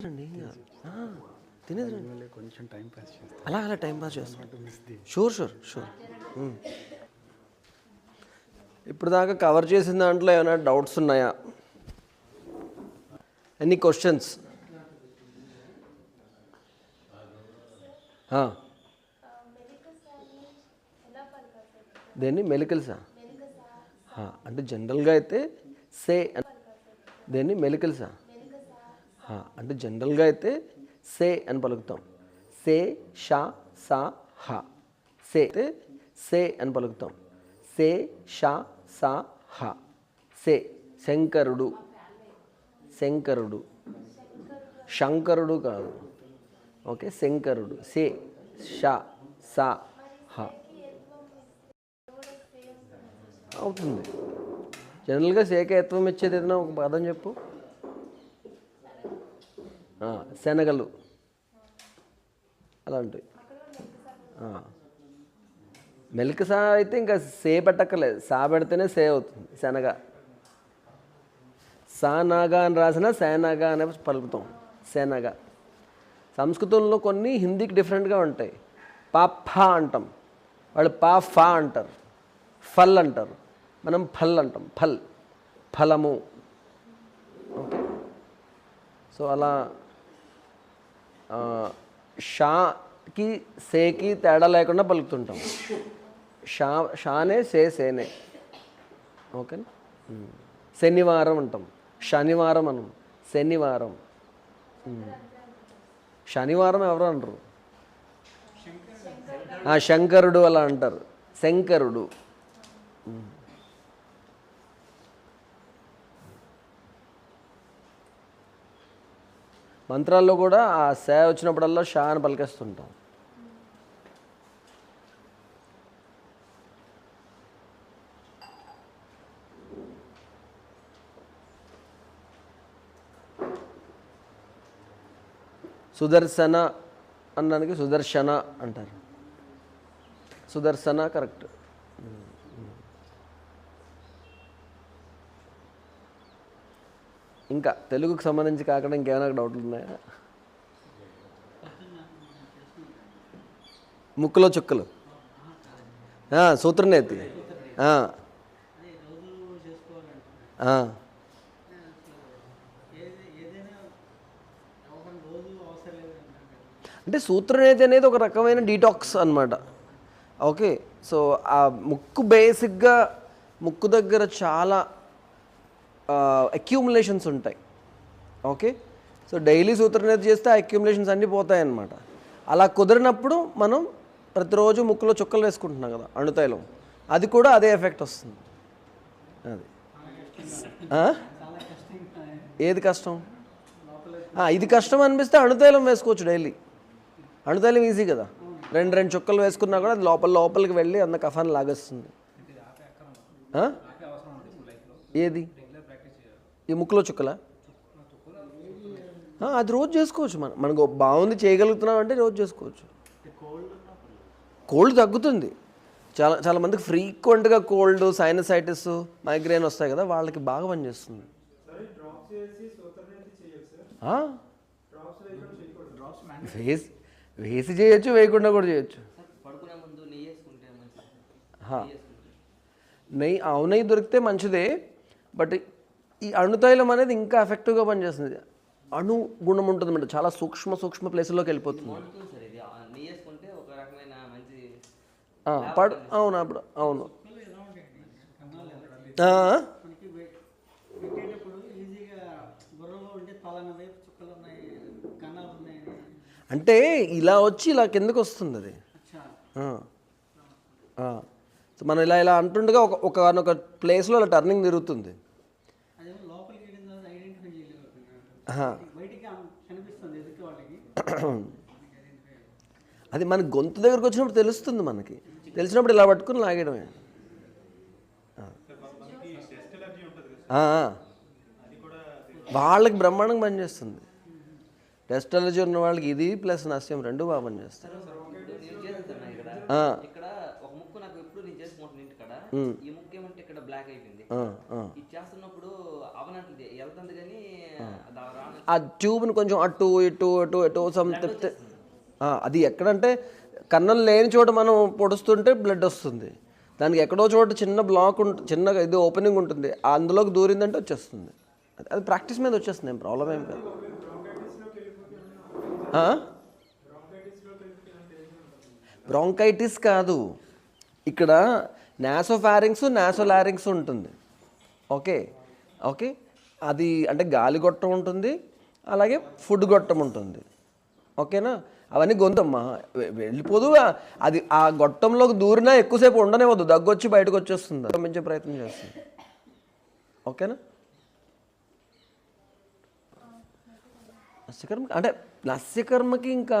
మళ్ళీ కొంచెం time pass అలా అలా టైం పాస్ చేస్తాం. షూర్ షూర్ షూర్ ఇప్పుడు దాకా కవర్ చేసిన దాంట్లో ఏమైనా డౌట్స్ ఉన్నాయా? ఎనీ క్వశ్చన్స్ దేన్ని? మెలికల్సా ఆ, అంటే జనరల్గా అయితే సే దేన్ని? మెలికల్సా అంటే జనరల్గా అయితే సే అని పలుకుతాం. సే షా సా హ. సే అయితే సే అని పలుకుతాం. సే షా సా హ. సే శంకరుడు. శంకరుడు. శంకరుడు కాదు. ఓకే శంకరుడు. సే షా సా హ. అవుతుంది. జనరల్గా శేఖయత్వం ఇచ్చేది ఏదైనా ఒక పదం చెప్పు. శనగలు. అలాంటివి. ఆ. మెలిక సా అయితే ఇంకా సే పెట్టక్కర్లేదు. సా పెడితేనే సే అవుతుంది శనగ. సానాగా అని రాసిన సేనాగా అనే పలుకుతాం. సేనగా సంస్కృతంలో కొన్ని హిందీకి డిఫరెంట్గా ఉంటాయి. పాఫా అంటాం. వాళ్ళు పా ఫా అంటారు. ఫల్ అంటారు. మనం ఫల్ అంటాం. ఫల్. ఫలము. ఓకే. సో అలా షాకి సేకి తేడా లేకుండా పలుకుతుంటాం. షా షానే సే సేనే. ఓకేనా శనివారం అంటాం. శనివారం అనం. శనివారం. శనివారం ఎవరు అంటారు శంకరుడు అలా అంటారు. శంకరుడు. మంత్రాల్లో కూడా ఆ సే వచ్చినప్పుడల్లా షా అని పలికేస్తుంటాం. సుదర్శన అన్నానికి సుదర్శన అంటారు. సుదర్శన కరెక్ట్. ఇంకా తెలుగుకు సంబంధించి కాకుండా ఇంకేమైనా డౌట్లు ఉన్నాయా? ముక్కులో చుక్కలు. సూత్రనేతి. అంటే సూత్రనేతి అనేది ఒక రకమైన డీటాక్స్ అన్నమాట. ఓకే సో ఆ ముక్కు బేసిక్గా ముక్కు దగ్గర చాలా అక్యూములేషన్స్ ఉంటాయి. ఓకే సో డైలీ సూత్రనేతి చేస్తే ఆ అక్యూములేషన్స్ అన్నీ పోతాయన్నమాట. అలా కుదిరినప్పుడు మనం ప్రతిరోజు ముక్కులో చుక్కలు వేసుకుంటున్నాం కదా అణుతైలం. అది కూడా అదే ఎఫెక్ట్ వస్తుంది. అది. ఏది కష్టం? ఇది కష్టం అనిపిస్తే అణుతైలం వేసుకోవచ్చు డైలీ అణుతైలం ఈజీ కదా. రెండు రెండు చుక్కలు వేసుకున్నా కూడా అది లోపల లోపలికి వెళ్ళి అంత కఫాన్ని లాగేస్తుంది. ఏది? ఈ ముక్కులో చుక్కలా? అది రోజు చేసుకోవచ్చు మనం. మనకు బాగుంది చేయగలుగుతున్నాం అంటే రోజు చేసుకోవచ్చు. కోల్డ్ తగ్గుతుంది. చాలా చాలామందికి ఫ్రీక్వెంట్గా కోల్డ్ సైనసైటిస్ మైగ్రేన్ వస్తాయి కదా వాళ్ళకి బాగా పనిచేస్తుంది వేసి వేసి చేయొచ్చు వేయకుండా కూడా చేయొచ్చు. నెయ్యి నెయ్యి ఆవు నెయ్యి దొరికితే మంచిదే బట్ ఈ అణుతైలం అనేది ఇంకా ఎఫెక్టివ్గా పనిచేస్తుంది. అణు గుణం ఉంటుంది అన్నమాట చాలా సూక్ష్మ సూక్ష్మ ప్లేసుల్లోకి వెళ్ళిపోతుంది. పడు అవును అప్పుడు అవును. అంటే ఇలా వచ్చి ఇలా కిందకు వస్తుంది అది. మనం ఇలా ఇలా అంటుండగా ఒక ఒక ఒక ప్లేస్లో అలా టర్నింగ్ తిరుగుతుంది. అది మన గొంతు దగ్గరకు వచ్చినప్పుడు తెలుస్తుంది మనకి. తెలిసినప్పుడు ఇలా పట్టుకుని. ఆ. వాళ్ళకి బ్రహ్మాండంగా పనిచేస్తుంది డస్ట్ అలర్జీ ఉన్న వాళ్ళకి ఇది ప్లస్ నస్యం రెండు బాగా పనిచేస్తాయి నేను చేస్తాను ఇక్కడ. ఆ. ఇక్కడ ఒక ముక్కు నాకు ఎప్పుడు నేను చేసుకుంటున్నాను బ్లాక్ అయిపోయింది. ఆ, ఆ. ఇది చేస్తున్నప్పుడు అవనంటుంది వెళ్తుంది కానీ ఆ. ట్యూబ్ని కొంచెం అటు ఇటు అటు ఇటు సమ్ అది ఎక్కడంటే కన్నం లేని చోట మనం పొడుస్తుంటే బ్లడ్ వస్తుంది. దానికి ఎక్కడో చోట చిన్న బ్లాక్ ఉంటుంది చిన్నగా ఇది ఓపెనింగ్ ఉంటుంది. అందులోకి దూరిందంటే వచ్చేస్తుంది. అది- అది ప్రాక్టీస్ మీద వచ్చేస్తుంది ఏం ప్రాబ్లం ఏం కాదు? బ్రాంకైటిస్ కాదు. ఇక్కడ నాసోఫారింగ్స్ నాసోలారింగ్స్ ఉంటుంది. ఓకే? ఓకే? అది అంటే గాలి గొట్టం ఉంటుంది అలాగే ఫుడ్ గొట్టం ఉంటుంది. ఓకేనా? అవన్నీ గొంతమ్మా వెళ్ళిపోదు. అది ఆ గొట్టంలోకి దూరినా ఎక్కువసేపు ఉండనివ్వద్దు దగ్గొచ్చి బయటకు వచ్చేస్తుంది పంపించే ప్రయత్నం చేస్తుంది. ఓకేనా? నస్యకర్మ అంటే నస్యకర్మకి ఇంకా